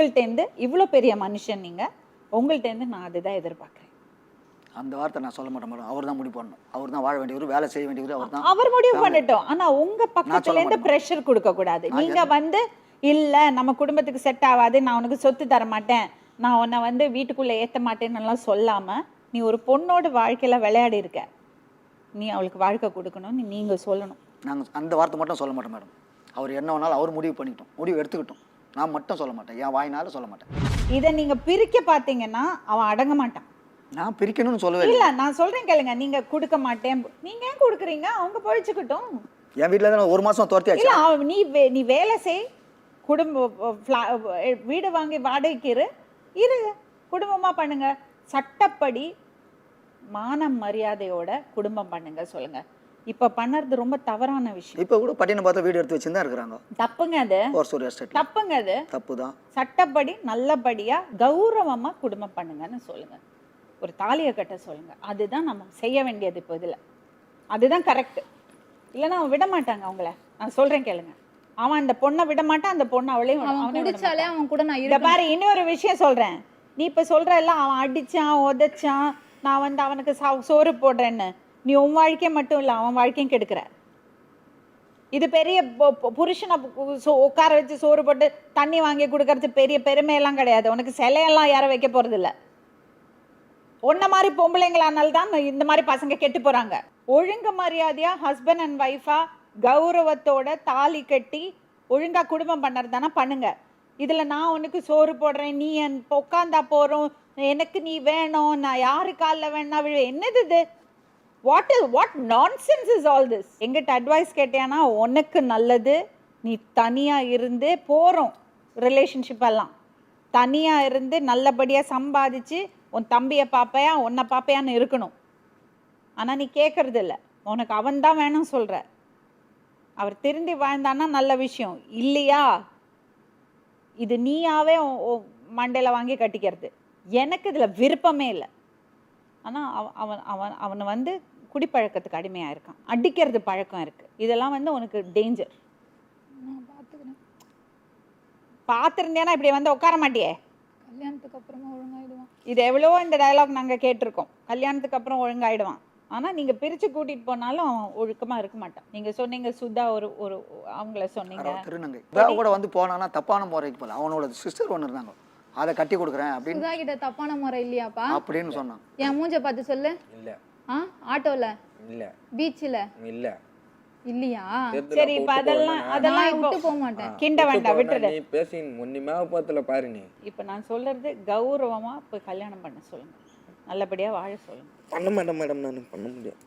உங்கள்கிட்டேருந்து இவ்வளோ பெரிய மனுஷன் நீங்கள் உங்கள்கிட்டேருந்து நான் அதுதான் எதிர்பார்க்குறேன். அந்த வார்த்தை நான் சொல்ல மாட்டேன் மேடம் அவர் தான் முடிவு பண்ணணும். அவர் தான் வாழ வேண்டியவர் வேலை செய்ய வேண்டியவர் அவர் தான் அவர் முடிவு பண்ணட்டும். ஆனா உங்க பக்கத்துல இருந்து. பிரஷர் கொடுக்க கூடாது. நீங்க வந்து இல்ல நம்ம குடும்பத்துக்கு செட் ஆகாது. நான் உனக்கு சொத்து தர மாட்டேன். நான் உன்னை வந்து வீட்டுக்குள்ள ஏத்த மாட்டேன்னு எல்லாம் சொல்லாம நீ ஒரு பொண்ணோட வாழ்க்கையில விளையாடி இருக்க. நீ அவளுக்கு வாழ்க்கை கொடுக்கணும்னு நீங்க சொல்லணும். நாங்கள் அந்த வார்த்தை மட்டும் சொல்ல மாட்டோம் மேடம். அவர் என்ன வேணாலும் அவர் முடிவு பண்ணிக்கிட்டோம். முடிவு எடுத்துக்கிட்டோம். நான் மட்டும் சொல்ல மாட்டேன். என் வாயினால சொல்ல மாட்டேன். இதை நீங்க பிரிக்க பாத்தீங்கன்னா அவன் அடங்க மாட்டான். நான் பிரிக்கணும்னு சொல்லவே இல்லை. நான் சொல்றேன் கேளுங்க. நீங்க கொடுக்க மாட்டேன். நீங்க ஏன் கொடுக்குறீங்க? அவங்க பொழிச்சுக்கிட்டும். என் வீட்டில் தான் ஒரு மாதம் துரத்தியாச்சு. இல்ல அவ- நீ வே- நீ வேலை செய். குடும்ப fla- வீடு வாங்கி வாடகைக்கு இரு. இரு குடும்பமா பண்ணுங்க. சட்டப்படி மான மரியாதையோட குடும்பம் பண்ணுங்க சொல்லுங்க. இப்ப பண்ணறது ரொம்ப தவறான விஷயம். இப்போ கூட பட்டினம் பார்த்து வீடு எடுத்து வச்சுன்னு தான் இருக்கிறாங்க. தப்புங்க அது. ஒரு சூரிய எஸ்டேட் தப்புங்க அது. தப்பு தான் சட்டப்படி நல்லபடியா கௌரவமா குடும்பம் பண்ணுங்கன்னு சொல்லுங்க. ஒரு தாலியை கட்ட சொல்லுங்க. அதுதான் நம்ம செய்ய வேண்டியது இப்போ இதுல. அதுதான் கரெக்ட் இல்லைன்னா அவன் விட மாட்டாங்க அவங்கள. நான் சொல்றேன் கேளுங்க. அவன் அந்த பொண்ணை விட மாட்டான் அந்த பொண்ணு அவளையும் அவன். அவன் கூட நான் இருப்பேன் பாரு இன்னொரு விஷயம் சொல்றேன். நீ இப்ப சொல்ற எல்லாம் அவன் அடிச்சான் உதைச்சான். நான் வந்து அவனுக்கு சோறு போடுறேன்னு. நீ உன் வாழ்க்கையை மட்டும் இல்லை அவன் வாழ்க்கையும் கெடுக்கிற இது பெரிய பொ- புருஷனை சோ- உட்கார வச்சு சோறு போட்டு தண்ணி வாங்கி கொடுக்கறது பெரிய பெருமையெல்லாம் கிடையாது. உனக்கு சிலையெல்லாம் யாரும் வைக்க போகிறதில்ல இல்ல. மாதிரி பொம்பளைங்களானால தான் இந்த மாதிரி பசங்க கெட்டு போகிறாங்க ஒழுங்கு மரியாதையாக ஹஸ்பண்ட் அண்ட் ஒய்ஃபாக கௌரவத்தோட தாலி கட்டி ஒழுங்காக குடும்பம் பண்ணுறது தானே பண்ணுங்க. இதில் நான் உனக்கு சோறு போடுறேன் நீ என் உட்காந்தா போகிறோம் எனக்கு நீ வேணும் நான் யாரு காலில் வேணா விழு என்னது இது? What is what nonsense is all this எங்கிட்ட அட்வைஸ் கேட்டியானா உனக்கு நல்லது நீ தனியாக இருந்து போகிறோம் ரிலேஷன்ஷிப் எல்லாம். தனியாக இருந்து நல்லபடியாக சம்பாதிச்சு உன் தம்பியை பார்ப்பையா உன்னை பார்ப்பையான்னு இருக்கணும். ஆனால் நீ கேட்கறது இல்லை உனக்கு அவன் தான் வேணும் சொல்கிற அவர் திருந்தி வாழ்ந்தான்னா நல்ல விஷயம். இல்லையா? இது நீயாவே மண்டையில் வாங்கி கட்டிக்கிறது. எனக்கு இதில் விருப்பமே இல்லை. ஆனா அவ- அவன் அவன் அவனை வந்து குடிப்பழக்கத்துக்கு அடிமையா இருக்கான். அடிக்கிறது பழக்கம் இருக்கு. இதெல்லாம் வந்து உனக்கு டேஞ்சர் நான் பார்த்துருந்தேன்னா இப்படி வந்து உட்கார மாட்டியே? கல்யாணத்துக்கு அப்புறமா ஒழுங்காயிடுவான். இது எவ்வளவோ இந்த டயலாக் நாங்க கேட்டிருக்கோம். கல்யாணத்துக்கு அப்புறம் ஒழுங்காயிடுவான். ஆனா நீங்க பிரிச்சு கூட்டிட்டு போனாலும் அவன் ஒழுக்கமா இருக்க மாட்டான். நீங்க சொன்னீங்க சுதா ஒரு ஒரு அவங்கள சொன்னீங்க. திருநங்கை. கூட வந்து போனானா தப்பான முறைக்கு போகல அவனோட சிஸ்டர் ஒன்று இருந்தாங்க. அதை கட்டி கொடுக்குறேன் அப்படின்னு சுதா கிட்ட தப்பான முறை இல்லையாப்பா? அப்படின்னு சொன்னான். என் மூஞ்ச பார்த்து சொல்லு. இல்ல. ஆ? ஆட்டோல? இல்ல. பீச்சில்? இல்ல. இல்லையா? சரி இப்ப அதெல்லாம் அதெல்லாம் விட்டு போக மாட்டேன் கிண்ட வேண்டாம் விட்டுடு. நீ பேசி ஒன்னுமே பத்துல பாரு நீ. இப்ப நான் சொல்றது கௌரவமா போய் கல்யாணம் பண்ண சொல்லுங்க. நல்லபடியா வாழ சொல்லுங்க. பண்ண மாட்டேன் மேடம் நான் பண்ண முடியாது.